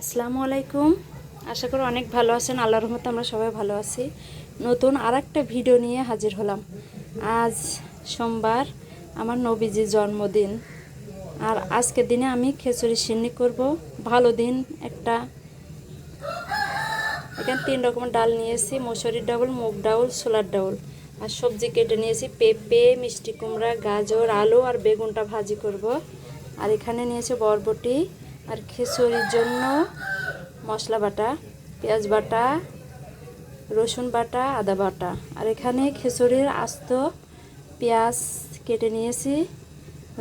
আসসালামু আলাইকুম। আশা করি অনেক ভালো আছেন। আল্লাহর রহমতে আমরা সবাই ভালো আছি। নতুন আর একটা ভিডিও নিয়ে হাজির হলাম। আজ সোমবার, আমার নবীজির জন্মদিন। আর আজকের দিনে আমি খিচুড়ি সিন্নি করব। ভালো দিন, একটা এখানে তিন রকমের ডাল নিয়েছি। মসুরির ডাউল, মুগ ডাউল, ছোলার ডাউল। আর সবজি কেটে নিয়েছি। পেঁপে, মিষ্টি কুমড়া, গাজর, আলু আর বেগুনটা ভাজি করব। আর এখানে নিয়েছি বরবটি। আর খিচুড়ির জন্য মশলা বাটা, পেঁয়াজ বাটা, রসুন বাটা, আদা বাটা। আর এখানে খিচুড়ির আস্ত পেঁয়াজ কেটে নিয়েছি,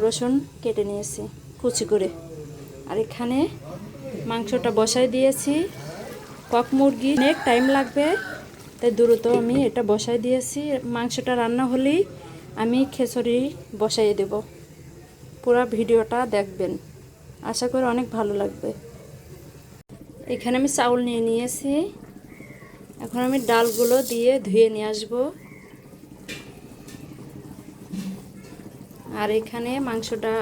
রসুন কেটে নিয়েছি, কুচি করে। আর এখানে মাংসটা বসাই দিয়েছি। কক মুরগি অনেক টাইম লাগবে, তাই দ্রুত আমি এটা বসাই দিয়েছি। মাংসটা রান্না হলেই আমি খিচুড়ি বসাই দেব। পুরো ভিডিওটা দেখবেন। আশা করি অনেক ভালো লাগবে। এখানে আমি চাউল নিয়ে নিয়েছি। এখন আমি ডালগুলো দিয়ে ধুয়ে নিয়ে আসব। আর এখানে মাংসটা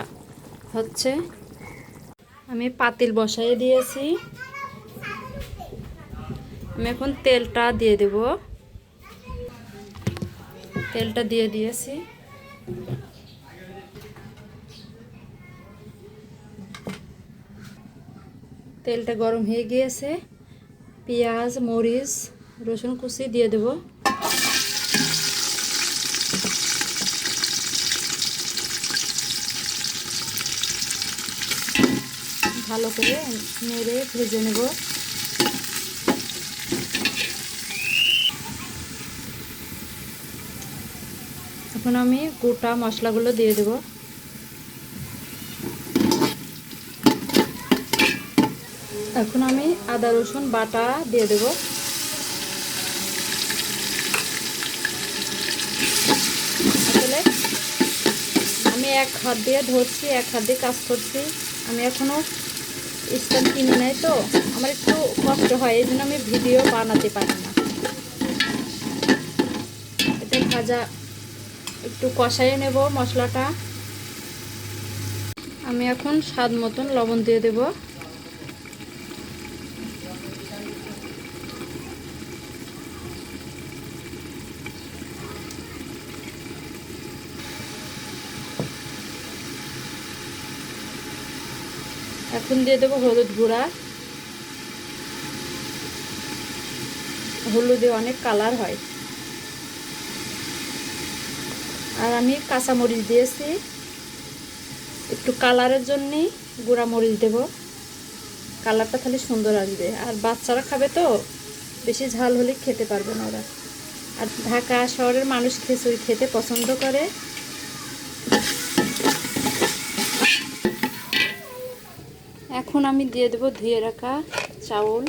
হচ্ছে আমি পাতিল বসাই দিয়েছি। আমি এখন তেলটা দিয়ে দেব। তেলটা দিয়ে দিয়েছি। তেলটা গরম হয়ে গিয়েছে। পেঁয়াজ, মরিচ, রসুন কুচি দিয়ে দেব। ভালো করে নেড়ে ভেজে নেব। এখন আমি গোটা মশলাগুলো দিয়ে দেবো। এখন আমি আদা, রসুন, বাটা দিয়ে দেব। আসলে আমি এক হাত দিয়ে ধরছি, এক হাত দিয়ে কাজ করছি। আমি এখনও স্ট্যান্ড কিনে নেই তো, আমার একটু কষ্ট হয়, এই জন্য আমি ভিডিও বানাতে পারি না। এটা ভাজা, একটু কষাইয়ে নেব মশলাটা। আমি এখন স্বাদ মতন লবণ দিয়ে দেবো। এখন দিয়ে দেবো হলুদ গুঁড়া। হলুদে অনেক কালার হয়। আর আমি কাঁচা মরিচ দিয়েছি। একটু কালারের জন্যেই গুঁড়া মরিচ দেব। কালারটা তাহলে সুন্দর আসবে। আর বাচ্চারা খাবে তো, বেশি ঝাল হলে খেতে পারবে না ওরা। আর ঢাকা শহরের মানুষ খিচুড়ি খেতে পছন্দ করে। এখন আমি দিয়ে দেবো ধুয়ে রাখা চাউল।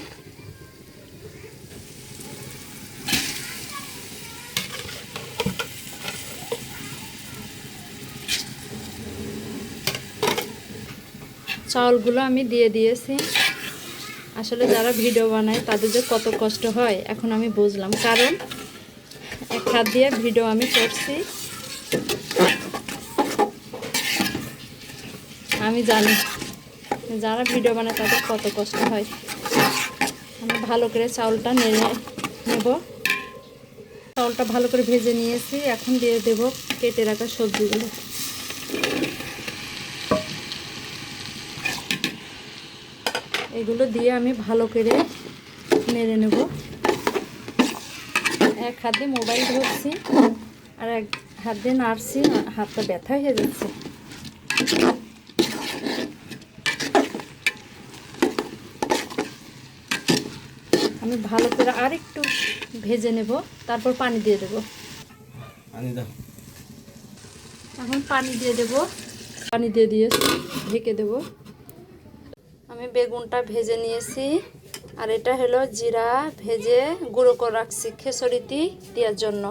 চাউলগুলো আমি দিয়ে দিয়েছি। আসলে যারা ভিডিও বানায় তাদের যে কত কষ্ট হয়, এখন আমি বুঝলাম। কারণ এক হাত দিয়ে ভিডিও আমি করছি। আমি জানি যারা ভিডিও বানায় তাদের কত কষ্ট হয়। আমি ভালো করে চাউলটা নেড়ে নেব। চাউলটা ভালো করে ভেজে নিয়েছি। এখন দিয়ে দেব কেটে রাখা সবজিগুলো। এগুলো দিয়ে আমি ভালো করে নেড়ে নেব। এক হাত মোবাইল ধরছি আর এক হাত দিয়ে নাড়ছি, হাতটা ব্যথা হয়ে যাচ্ছে। আমি ভালো করে আর একটু ভেজে নেব তারপর পানি দিয়ে দেব। এখন পানি দিয়ে দেব। পানি দিয়ে দিয়ে ঢেকে দেব। আমি বেগুনটা ভেজে নিয়েছি আর এটা হলো জিরা ভেজে গুঁড়ো করে রাখছি খেসড়িটি দেওয়ার জন্য।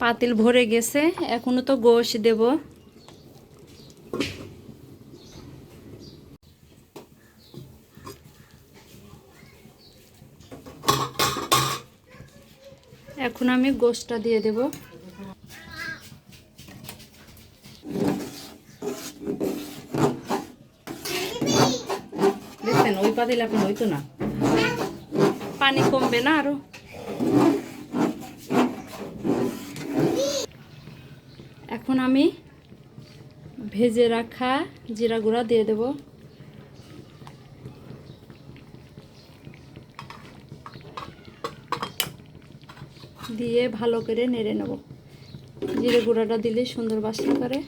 পাতিল ভরে গেছে এখনও তো গোশ দেব। এখন আমি গোসটা দিয়ে দেব। দেখছেন, ওই পা দিলে আপনি হইতো না। পানি কমবে না আরও। এখন আমি ভেজে রাখা জিরা গুঁড়া দিয়ে দেবো। দিয়ে ভালো করে নেড়ে নেব। জিরে গুঁড়াটা দিলে সুন্দর বাসনা করে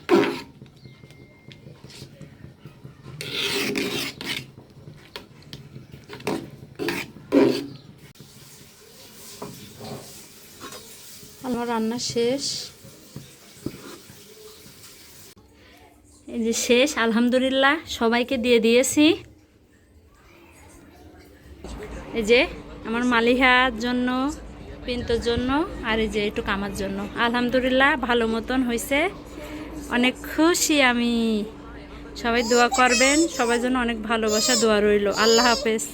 আমার রান্না শেষ। এই যে শেষ, আলহামদুলিল্লাহ, সবাইকে দিয়ে দিয়েছি। এই যে আমার মালিহার জন্য পিন্তর জন্য আর এই যে একটু কামার জন্য। আলহামদুলিল্লাহ, ভালো মতন হয়েছে অনেক খুশি আমি। সবাই দোয়া করবেন। সবাই জন্য অনেক ভালোবাসা, দোয়া রইল। আল্লাহ হাফেজ।